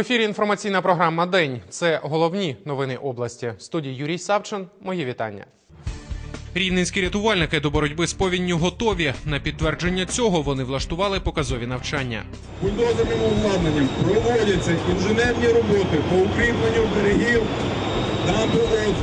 В ефірі інформаційна програма День. Це головні новини області. В студії Юрій Савчин. Мої вітання. Рівненські рятувальники до боротьби з повінню готові. На підтвердження цього вони влаштували показові навчання. Бульдозерним обладнанням проводяться інженерні роботи по укріпленню берегів дамбу озера.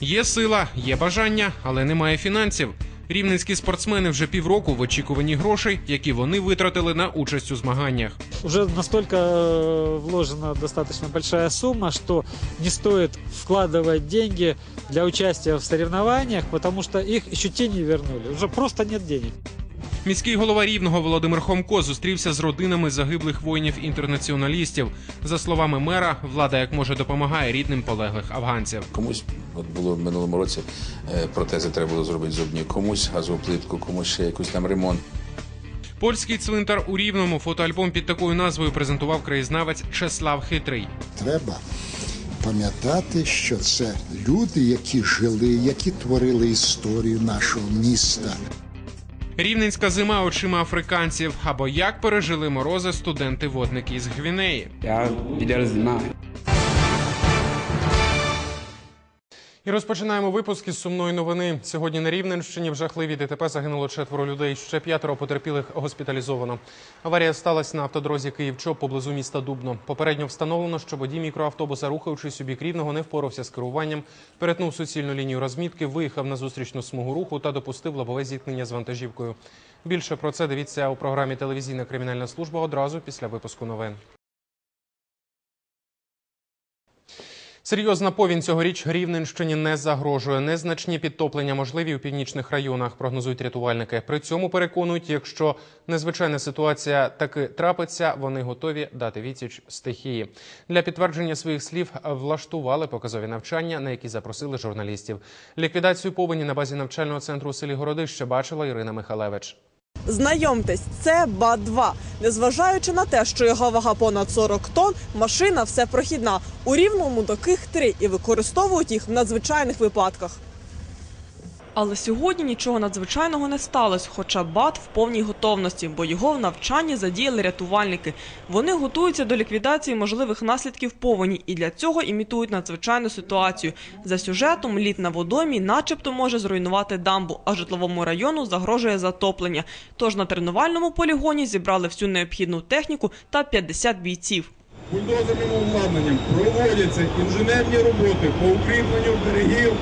Є сила, є бажання, але немає фінансів. Рівненські спортсмени вже півроку в очікуванні грошей, які вони витратили на участь у змаганнях. уже настолько э, вложена достаточно большая сума, що не стоит вкладывать деньги для участі в соревнованиях, тому що їх ще не вернули. Вже просто нет денег. Міський голова рівного Володимир Хомко зустрівся з родинами загиблих воїнів-інтернаціоналістів. За словами мера, влада як може допомагає рідним полеглих афганців. Комусь от було в минулому році е, протези треба було зробити зубні, комусь газову плитку, комусь ще якийсь там ремонт. Польський цвинтар у рівному фотоальбом під такою назвою презентував краєзнавець Чеслав Хитрий. Треба пам'ятати, що це люди, які жили, які творили історію нашого міста. Рівненська зима очима африканців. Або як пережили морози студенти-водники із Гвінеї. Я wieder zima. І розпочинаємо випуск із сумної новини. Сьогодні на Рівненщині в жахливій ДТП загинуло четверо людей. Ще п'ятеро потерпілих госпіталізовано. Аварія сталася на автодрозі Київ-Чоп поблизу міста Дубно. Попередньо встановлено, що водій мікроавтобуса, рухаючись у бік рівного, не впорався з керуванням, перетнув суцільну лінію розмітки, виїхав на зустрічну смугу руху та допустив лобове зіткнення з вантажівкою. Більше про це дивіться у програмі Телевізійна кримінальна служба одразу після випуску новин. Серйозна повінь цьогоріч Рівненщині не загрожує. Незначні підтоплення можливі у північних районах, прогнозують рятувальники. При цьому переконують, якщо незвичайна ситуація таки трапиться, вони готові дати відсіч стихії. Для підтвердження своїх слів влаштували показові навчання, на які запросили журналістів. Ліквідацію повені на базі навчального центру у селі Городище бачила Ірина Михалевич. Знайомтесь, це БА-2. Незважаючи на те, що його вага понад 40 тонн, машина все прохідна. У рівному таких три і використовують їх в надзвичайних випадках. Але сьогодні нічого надзвичайного не сталося, хоча БАТ в повній готовності, бо його в навчанні задіяли рятувальники. Вони готуються до ліквідації можливих наслідків повені і для цього імітують надзвичайну ситуацію. За сюжетом лід на водомі начебто може зруйнувати дамбу, а житловому району загрожує затоплення. Тож на тренувальному полігоні зібрали всю необхідну техніку та 50 бійців. Бульдозерним обладнанням проводяться інженерні роботи по укріпленню берегів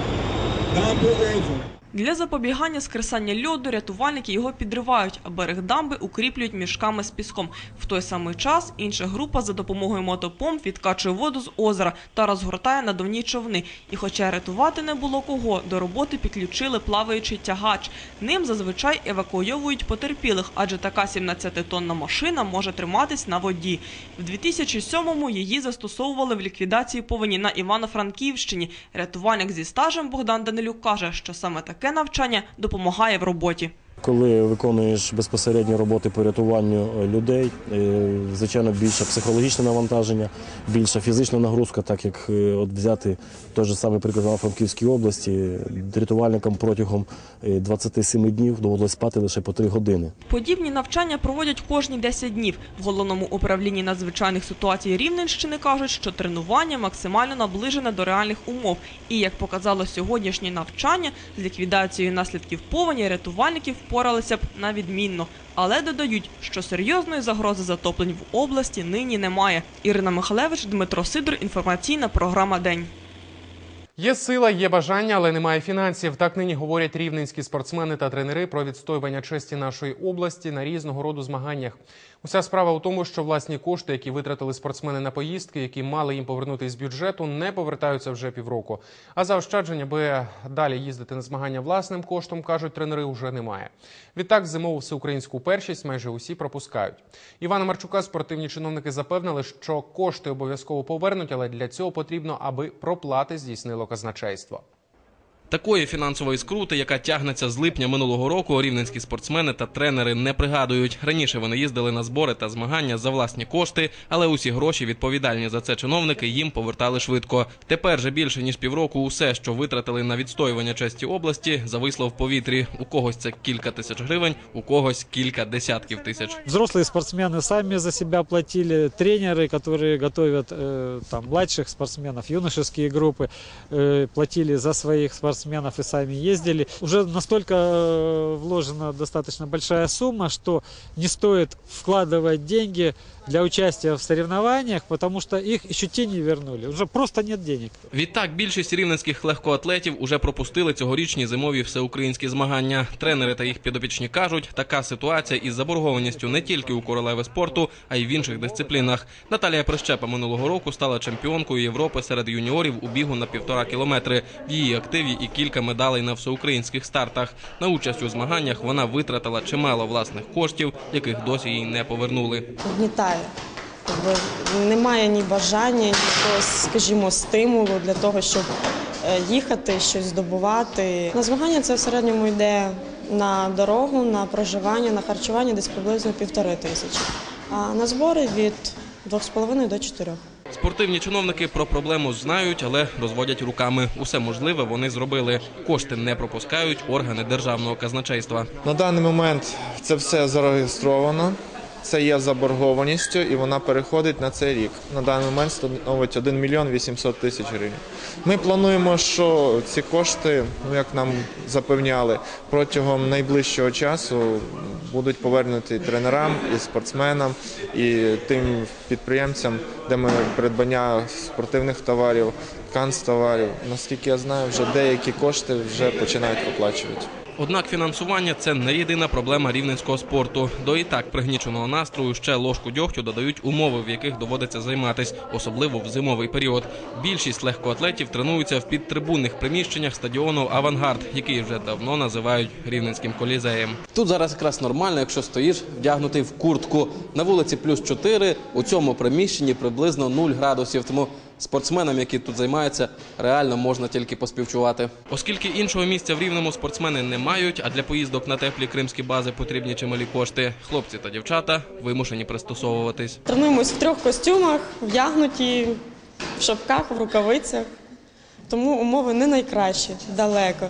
дамбу озера. Для запобігання скресання льоду рятувальники його підривають, а берег дамби укріплюють мішками з піском. В той самий час інша група за допомогою мотопомп відкачує воду з озера та розгортає надувні човни. І хоча рятувати не було кого, до роботи підключили плаваючий тягач. Ним зазвичай евакуйовують потерпілих, адже така 17-тонна машина може триматись на воді. В 2007-му її застосовували в ліквідації повені на Івано-Франківщині. Рятувальник зі стажем Богдан Данилюк каже, що саме таке навчання допомагає в роботі. Коли виконуєш безпосередньо роботи по рятуванню е, людей, е, звичайно, більше психологічне навантаження, більша фізична нагрузка, так як е, от взяти той же самий приклад на Франківській області, рятувальникам протягом е, 27 днів доводилось спати лише по 3 години. Подібні навчання проводять кожні 10 днів. В головному управлінні надзвичайних ситуацій Рівненщини кажуть, що тренування максимально наближене до реальних умов. І як показало сьогоднішнє навчання, з ліквідацією наслідків повені рятувальники впоралися б на відмінно. Але додають, що серйозної загрози затоплень в області нині немає. Ірина Михалевич, Дмитро Сидор, інформаційна програма День. Є сила, є бажання, але немає фінансів. Так нині говорять рівненські спортсмени та тренери про відстоювання честі нашої області на різного роду змаганнях. Уся справа у тому, що власні кошти, які витратили спортсмени на поїздки, які мали їм повернути з бюджету, не повертаються вже півроку. А заощадження, аби далі їздити на змагання власним коштом, кажуть тренери, уже немає. Відтак, зимову всеукраїнську першість майже усі пропускають. Івана Марчука спортивні чиновники запевнили, що кошти обов'язково повернуть, але для цього потрібно, аби проплати здійснило казначейство. Такої фінансової скрути, яка тягнеться з липня минулого року, рівненські спортсмени та тренери не пригадують. Раніше вони їздили на збори та змагання за власні кошти, але усі гроші відповідальні за це чиновники їм повертали швидко. Тепер же більше ніж півроку усе, що витратили на відстоювання честі області, зависло в повітрі. У когось це кілька тисяч гривень, у когось кілька десятків тисяч. Взрослые спортсмены сами за себя платили, тренеры, которые готовят э, там младших спортсменов, юношеские группы, э, платили за своих спортсменов и сами ездили. Уже настолько э, вложена достаточно большая сумма, что не стоит вкладывать деньги для участия в соревнованиях, потому что их еще те не вернули. Уже просто нет денег. Відтак, більшість рівненських легкоатлетів уже пропустили цьогорічні зимові всеукраїнські змагання. Тренери та їх підопічні кажуть, така ситуація із заборгованістю не тільки у королеви спорту, а й в інших дисциплінах. Наталія Прищепа минулого року стала чемпіонкою Європи серед юніорів у бігу на півтора кілометри. В її активі і кілька медалей на всеукраїнських стартах. На участь у змаганнях вона витратила чимало власних коштів, яких досі їй не повернули. гнітає. Якби немає ні бажання, ні якогось, скажімо, стимулу для того, щоб е, їхати, щось здобувати. На змагання це в середньому йде на дорогу, на проживання, на харчування десь приблизно півтори тисячі. А на збори від 2,5 до 4. Спортивні чиновники про проблему знають, але розводять руками. Усе можливе вони зробили. Кошти не пропускають органи державного казначейства. На даний момент це все зареєстровано. Це є заборгованістю, і вона переходить на цей рік. На даний момент становить 1 мільйон 800 тисяч гривень. Ми плануємо, що ці кошти, ну як нам запевняли, протягом найближчого часу будуть повернуті тренерам і спортсменам, і тим підприємцям, де ми придбання спортивних товарів, канцтоварів. Наскільки я знаю, вже деякі кошти вже починають виплачувати. Однак фінансування це не єдина проблема рівненського спорту. До і так пригніченого настрою ще ложку дьогтю додають умови, в яких доводиться займатись, особливо в зимовий період. Більшість легкоатлетів тренуються в підтрибунних приміщеннях стадіону Авангард, який вже давно називають рівненським колізеєм. Тут зараз якраз нормально, якщо стоїш вдягнутий в куртку. На вулиці плюс 4, у цьому приміщенні приблизно 0 градусів. Тому спортсменам, які тут займаються, реально можна тільки поспівчувати. Оскільки іншого місця в рівному спортсмени не мають, а для поїздок на теплі кримські бази потрібні чималі кошти. Хлопці та дівчата вимушені пристосовуватись. Тренуємось в трьох костюмах, вдягнуті в шапках, в рукавицях. Тому умови не найкращі, далеко.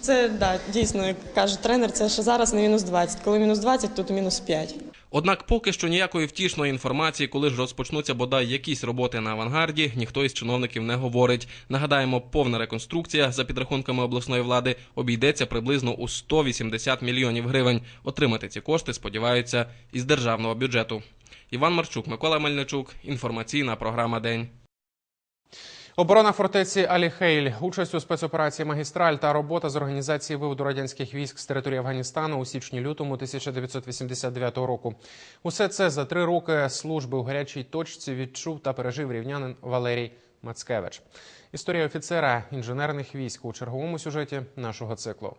Це да, дійсно, як каже тренер, це ще зараз не мінус 20. Коли мінус 20, тут мінус 5. Однак поки що ніякої втішної інформації, коли ж розпочнуться бодай якісь роботи на авангарді, ніхто із чиновників не говорить. Нагадаємо, повна реконструкція за підрахунками обласної влади обійдеться приблизно у 180 мільйонів гривень. Отримати ці кошти сподіваються із державного бюджету. Іван Марчук, Микола Мельничук. Інформаційна програма День. Оборона фортеці Аліхейль, участь у спецоперації Магістраль та робота з організації виводу радянських військ з території Афганістану у січні-лютому 1989 року. Усе це за три роки служби у гарячій точці відчув та пережив рівнянин Валерій Мацкевич. Історія офіцера інженерних військ у черговому сюжеті нашого циклу.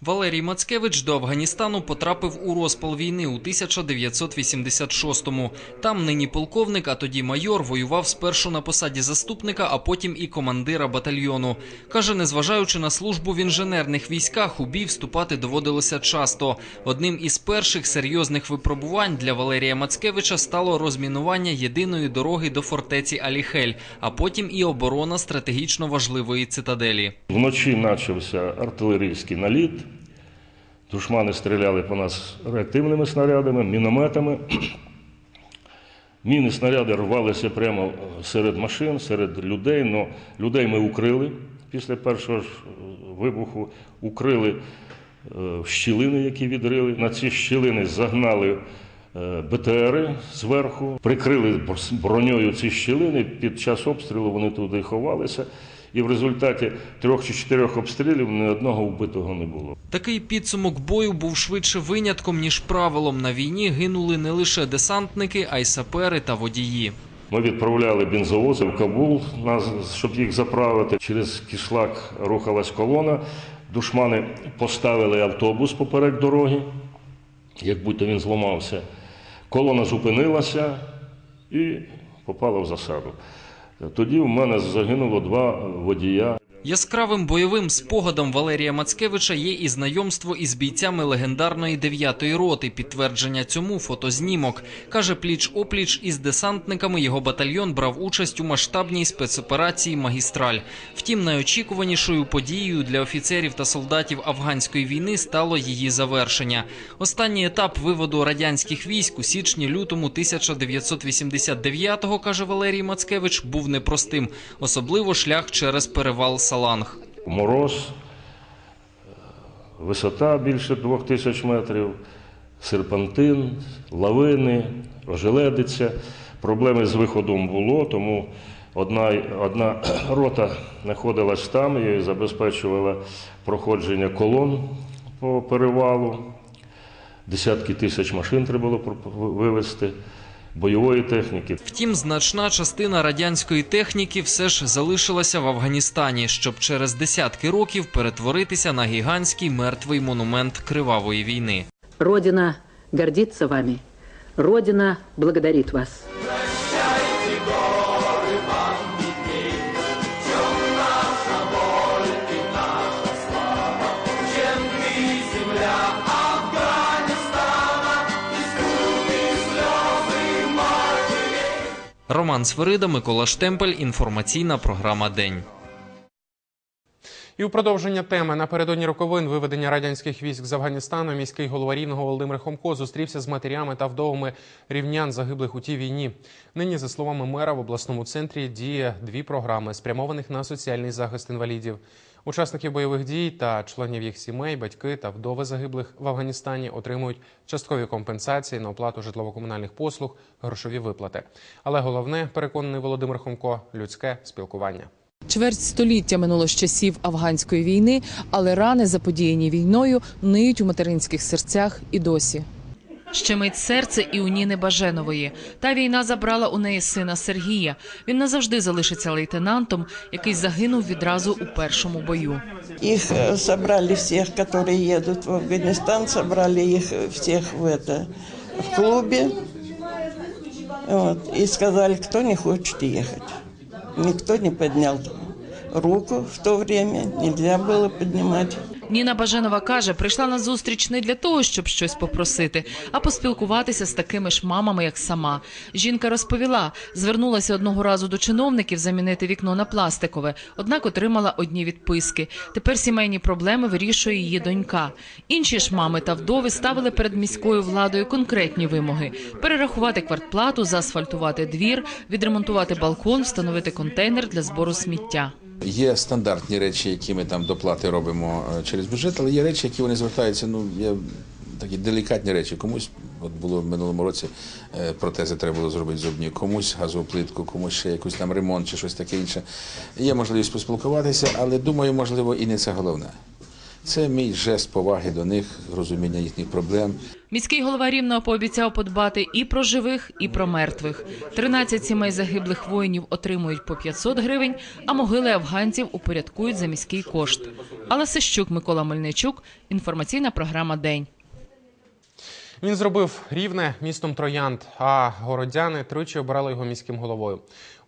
Валерій Мацкевич до Афганістану потрапив у розпал війни у 1986-му. Там нині полковник, а тоді майор, воював спершу на посаді заступника, а потім і командира батальйону. Каже, незважаючи на службу в інженерних військах, у бій вступати доводилося часто. Одним із перших серйозних випробувань для Валерія Мацкевича стало розмінування єдиної дороги до фортеці Аліхель, а потім і оборона стратегічно важливої цитаделі. Вночі почався артилерійський наліт. Душмани стріляли по нас реактивними снарядами, мінометами. Міни снаряди рвалися прямо серед машин, серед людей. Но людей ми укрили після першого ж вибуху, укрили е, щілини, які відрили. На ці щілини загнали е, БТРи зверху, прикрили броньою ці щілини. Під час обстрілу вони туди ховалися. І в результаті трьох чи чотирьох обстрілів ні одного вбитого не було. Такий підсумок бою був швидше винятком, ніж правилом. На війні гинули не лише десантники, а й сапери та водії. Ми відправляли бензовози в Кабул, щоб їх заправити. Через кишлак рухалась колона. Душмани поставили автобус поперек дороги, як будто він зламався. Колона зупинилася і попала в засаду. Тоді в мене загинуло два водія. Яскравим бойовим спогадом Валерія Мацкевича є і знайомство із бійцями легендарної 9-ї роти. Підтвердження цьому фотознімок. Каже, пліч-опліч із десантниками його батальйон брав участь у масштабній спецоперації «Магістраль». Втім, найочікуванішою подією для офіцерів та солдатів афганської війни стало її завершення. Останній етап виводу радянських військ у січні-лютому 1989-го, каже Валерій Мацкевич, був непростим, особливо шлях через перевал Саланг. Мороз, е, висота більше двох тисяч метрів, серпантин, лавини, ожеледиця. Проблеми з виходом було, тому одна, одна рота знаходилась там і забезпечувала проходження колон по перевалу. Десятки тисяч машин треба було вивезти, бойової техніки. Втім, значна частина радянської техніки все ж залишилася в Афганістані, щоб через десятки років перетворитися на гігантський мертвий монумент кривавої війни. Родина гордиться вами. Родина благодарить вас. Роман Сверида, Микола Штемпель. Інформаційна програма День. І у продовження теми напередодні роковин виведення радянських військ з Афганістану міський голова рівного Володимир Хомко зустрівся з матерями та вдовами рівнян загиблих у тій війні. Нині, за словами мера, в обласному центрі діє дві програми, спрямованих на соціальний захист інвалідів. Учасників бойових дій та членів їх сімей, батьки та вдови загиблих в Афганістані отримують часткові компенсації на оплату житлово-комунальних послуг, грошові виплати. Але головне, переконаний Володимир Хомко, людське спілкування. Чверть століття минуло з часів афганської війни, але рани, заподіяні війною, ниють у материнських серцях і досі. Щемить серце і у Ніни Баженової. Та війна забрала у неї сина Сергія. Він назавжди залишиться лейтенантом, який загинув відразу у першому бою. Их э, собрали всех, которые едут в Афганистан, собрали их э, всех в это в клубе, вот, и сказали, кто не хочет ехать. Никто не поднял руку в то время, нельзя было поднимать. Ніна Баженова каже, прийшла на зустріч не для того, щоб щось попросити, а поспілкуватися з такими ж мамами, як сама. Жінка розповіла, звернулася одного разу до чиновників замінити вікно на пластикове, однак отримала одні відписки. Тепер сімейні проблеми вирішує її донька. Інші ж мами та вдови ставили перед міською владою конкретні вимоги: перерахувати квартплату, заасфальтувати двір, відремонтувати балкон, встановити контейнер для збору сміття. Є стандартні речі, які ми там доплати робимо е, через бюджет, але є речі, які вони звертаються. Ну є такі делікатні речі. Комусь от було в минулому році е, протези треба було зробити зубні, комусь газову плитку, комусь ще якийсь там ремонт чи щось таке інше. Є можливість поспілкуватися, але думаю, можливо, і не це головне. Це мій жест поваги до них, розуміння їхніх проблем. Міський голова Рівного пообіцяв подбати і про живих, і про мертвих. 13 сімей загиблих воїнів отримують по 500 гривень, а могили афганців упорядкують за міський кошт. Алла Сищук, Микола Мельничук. Інформаційна програма День. Він зробив рівне містом Троянд, а городяни тричі обирали його міським головою.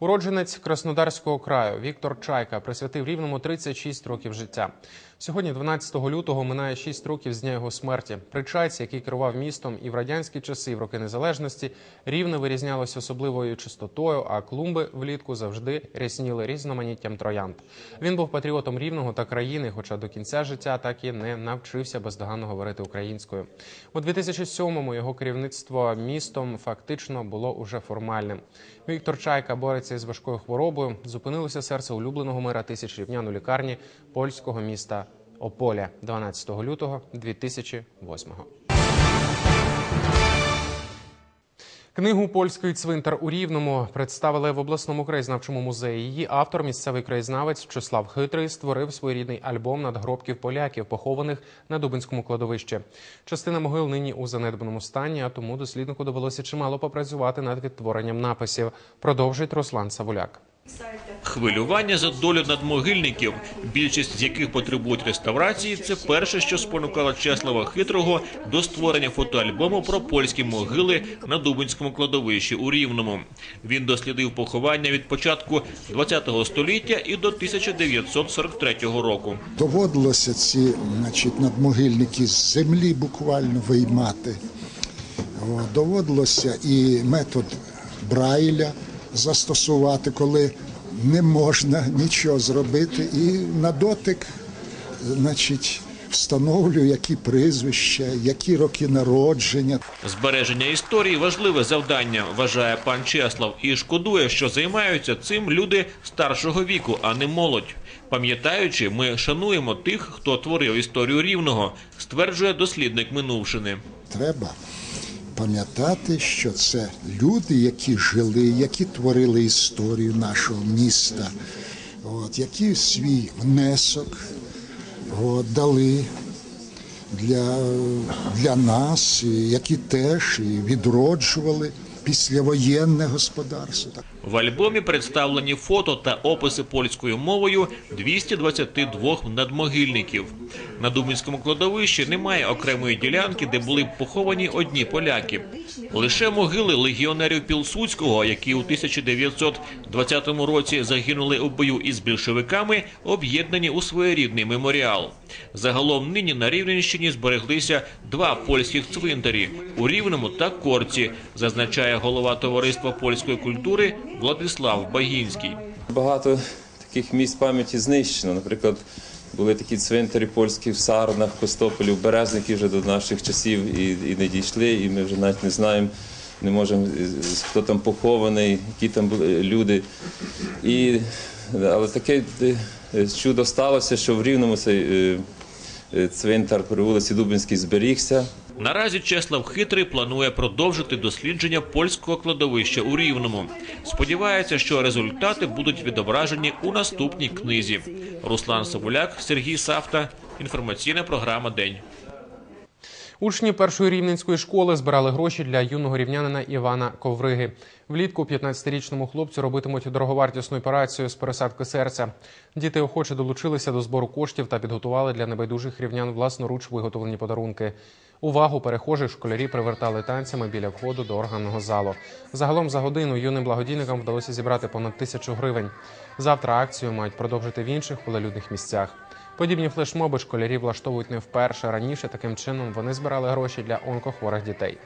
Уродженець Краснодарського краю Віктор Чайка присвятив рівному 36 років життя. Сьогодні, 12 лютого, минає 6 років з дня його смерті. При Чайці, який керував містом і в радянські часи, і в роки незалежності, рівне вирізнялося особливою чистотою, а клумби влітку завжди рясніли різноманіттям троянд. Він був патріотом рівного та країни, хоча до кінця життя так і не навчився бездоганно говорити українською. У 2007-му його керівництво містом фактично було уже формальним. Віктор Чайка бореться із важкою хворобою. Зупинилося серце улюбленого мера тисяч рівнян лікарні польського міста Ополя 12 лютого 2008-го. Книгу Польський цвинтар у Рівному представили в обласному краєзнавчому музеї. Її автор, місцевий краєзнавець Числав Хитрий, створив своєрідний альбом надгробків поляків, похованих на Дубинському кладовищі. Частина могил нині у занедбаному стані, а тому досліднику довелося чимало попрацювати над відтворенням написів. Продовжить Руслан Савуляк. Хвилювання за долю надмогильників, більшість з яких потребують реставрації, це перше, що спонукало Чеслава Хитрого до створення фотоальбому про польські могили на Дубинському кладовищі у Рівному. Він дослідив поховання від початку ХХ століття і до 1943 року. Доводилося ці значить, надмогильники з землі буквально виймати. Доводилося і метод Брайля застосувати, коли не можна нічого зробити. І на дотик, значить, встановлюю, які прізвища, які роки народження. Збереження історії важливе завдання, вважає пан Чеслав, і шкодує, що займаються цим люди старшого віку, а не молодь. Пам'ятаючи, ми шануємо тих, хто творив історію рівного, стверджує дослідник минувшини. Треба пам'ятати, що це люди, які жили, які творили історію нашого міста, от, які свій внесок от, дали для, для нас, які теж відроджували післявоєнне господарство. В альбомі представлені фото та описи польською мовою 222 надмогильників. На Дубинському кладовищі немає окремої ділянки, де були б поховані одні поляки. Лише могили легіонерів Пілсудського, які у 1920 році загинули у бою із більшовиками, об'єднані у своєрідний меморіал. Загалом нині на Рівненщині збереглися два польських цвинтарі у Рівному та Корці, зазначає голова товариства польської культури Владислав Багінський. Багато таких місць пам'яті знищено. Наприклад, були такі цвинтарі польські в Сарнах, Костополі, в Березники вже до наших часів і, і не дійшли, і ми вже навіть не знаємо, не можемо, е, хто там похований, які там були люди. І, але таке е, чудо сталося, що в Рівному цей е, е, цвинтар при вулиці Дубинській зберігся. Наразі Чеслав Хитрий планує продовжити дослідження польського кладовища у Рівному. Сподівається, що результати будуть відображені у наступній книзі. Руслан Соболяк, Сергій Савта. Інформаційна програма День. Учні першої рівненської школи збирали гроші для юного рівнянина Івана Ковриги. Влітку 15-річному хлопцю робитимуть дороговартісну операцію з пересадки серця. Діти охоче долучилися до збору коштів та підготували для небайдужих рівнян власноруч виготовлені подарунки. Увагу перехожих школярі привертали танцями біля входу до органного залу. Загалом за годину юним благодійникам вдалося зібрати понад тисячу гривень. Завтра акцію мають продовжити в інших полелюдних місцях. Подібні флешмоби школярі влаштовують не вперше. Раніше таким чином вони збирали гроші для онкохворих дітей.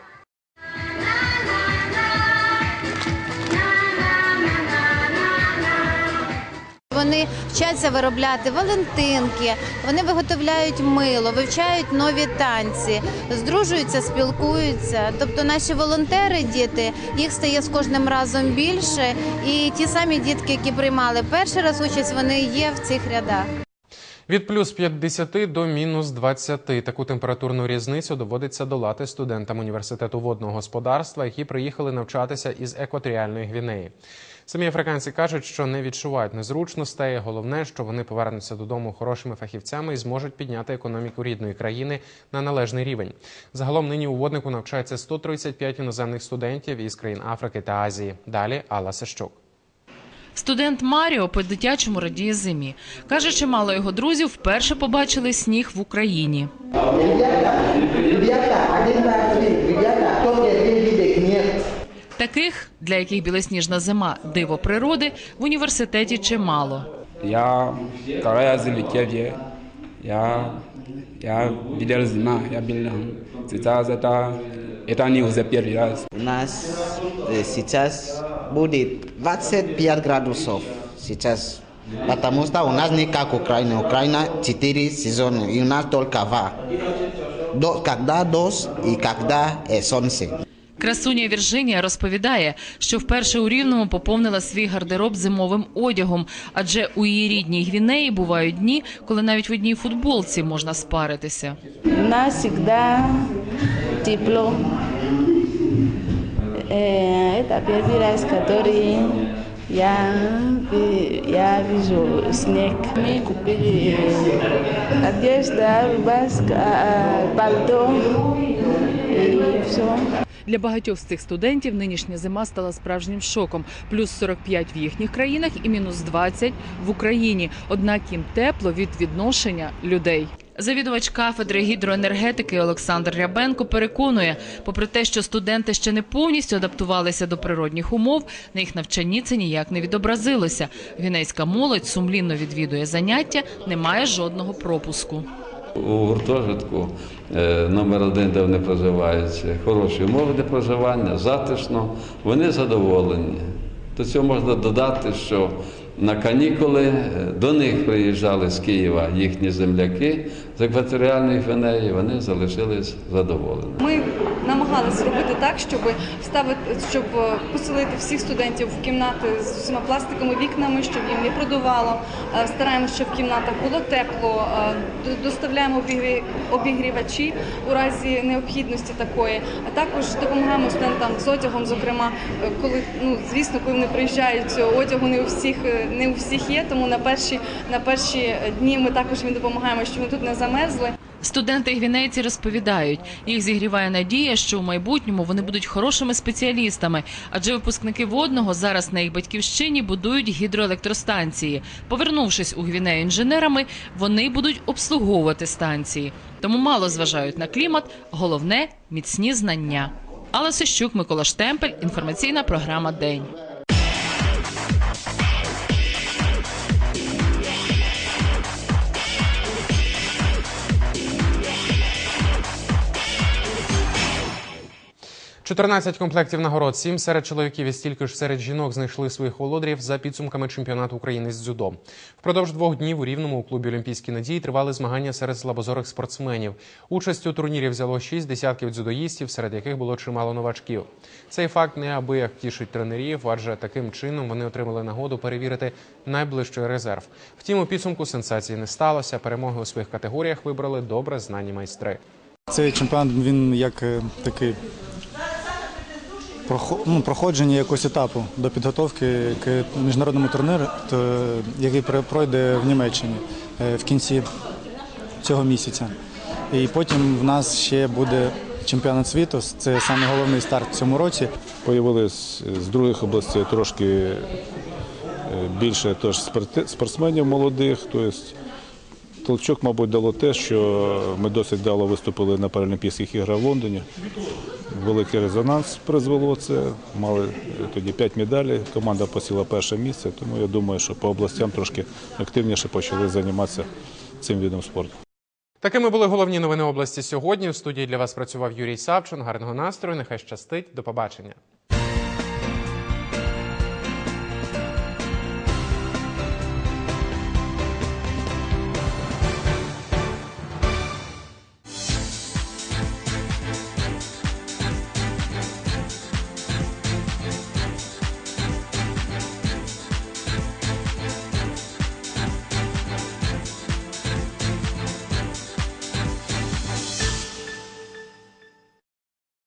Вони вчаться виробляти валентинки, вони виготовляють мило, вивчають нові танці, здружуються, спілкуються. Тобто наші волонтери, діти, їх стає з кожним разом більше. І ті самі дітки, які приймали перший раз участь, вони є в цих рядах. Від плюс 50 до мінус 20. Таку температурну різницю доводиться долати студентам університету водного господарства, які приїхали навчатися із екваторіальної гвінеї. Самі африканці кажуть, що не відчувають незручностей. Головне, що вони повернуться додому хорошими фахівцями і зможуть підняти економіку рідної країни на належний рівень. Загалом нині у воднику навчається 135 іноземних студентів із країн Африки та Азії. Далі Алла Сещук. Студент Маріо по-дитячому радіє зимі. Каже, чимало його друзів вперше побачили сніг в Україні. Таких, для яких білосніжна зима диво природи, в університеті чимало. Я когда я залетел, я я видел зима, я был сейчас это это не уже первый раз. У нас э, сейчас будет 25 градусов сейчас. Потому что у нас не как Украина. Украина 4 сезона, и у нас только два. До, когда дождь и когда э, солнце. Красуня Віржинія розповідає, що вперше у Рівному поповнила свій гардероб зимовим одягом, адже у її рідній Гвінеї бувають дні, коли навіть в одній футболці можна спаритися. У нас всегда тепло. Э, Это первый раз, который я, ви- я вижу снег. Мы купили э, одежда, рубашка, э, пальто и все. Для багатьох з цих студентів нинішня зима стала справжнім шоком. Плюс 45 в їхніх країнах і мінус 20 в Україні. Однак їм тепло від відношення людей. Завідувач кафедри гідроенергетики Олександр Рябенко переконує, попри те, що студенти ще не повністю адаптувалися до природних умов, на їх навчанні це ніяк не відобразилося. Гвінейська молодь сумлінно відвідує заняття, не має жодного пропуску. У гуртожитку е, номер один, де вони проживають, хороші умови для проживання, затишно, вони задоволені. До цього можна додати, що на канікули е, до них приїжджали з Києва їхні земляки з екваторіальної Гвинеї, вони залишились задоволені. Намагалися робити так, щоб вставити, щоб е, поселити всіх студентів в кімнати з усіма пластиковими вікнами, щоб їм не продувало. Е, Стараємося, щоб в кімнатах було тепло. е, Доставляємо обігрі- обігрівачі у разі необхідності такої. А також допомагаємо студентам з одягом. Зокрема, коли ну звісно, коли вони приїжджають, одягу не у всіх не у всіх є. Тому на перші на перші дні ми також їм допомагаємо, щоб вони тут не замерзли. Студенти гвінейці розповідають, їх зігріває надія, що у майбутньому вони будуть хорошими спеціалістами, адже випускники водного зараз на їх батьківщині будують гідроелектростанції. Повернувшись у Гвінею інженерами, вони будуть обслуговувати станції. Тому мало зважають на клімат, головне міцні знання. Алла Сищук, Микола Штемпель, інформаційна програма День. – 14 комплектів нагород, 7 серед чоловіків і стільки ж серед жінок знайшли своїх володарів за підсумками чемпіонату України з дзюдо. Впродовж двох днів у Рівному у клубі Олімпійські надії тривали змагання серед слабозорих спортсменів. Участь у турнірі взяло 6 десятків дзюдоїстів, серед яких було чимало новачків. Цей факт неабияк тішить тренерів, адже таким чином вони отримали нагоду перевірити найближчий резерв. Втім, у підсумку сенсації не сталося. Перемоги у своїх категоріях вибрали добре знані майстри. Цей чемпіонат він як е, такий проходження якогось етапу до підготовки к міжнародному турніру, який пройде в Німеччині е, в кінці цього місяця. І потім в нас ще буде чемпіонат світу. Це саме головний старт в цьому році. Появились з других областей трошки е, більше спортсменів молодих. Тобто толчок, мабуть, дало те, що ми досить вдало виступили на Паралімпійських іграх в Лондоні. Великий резонанс призвело це. Мали тоді 5 медалей. Команда посіла перше місце, тому я думаю, що по областям трошки активніше почали займатися цим видом спорту. Такими були головні новини області сьогодні. У студії для вас працював Юрій Савчин. Гарного настрою. Нехай щастить. До побачення.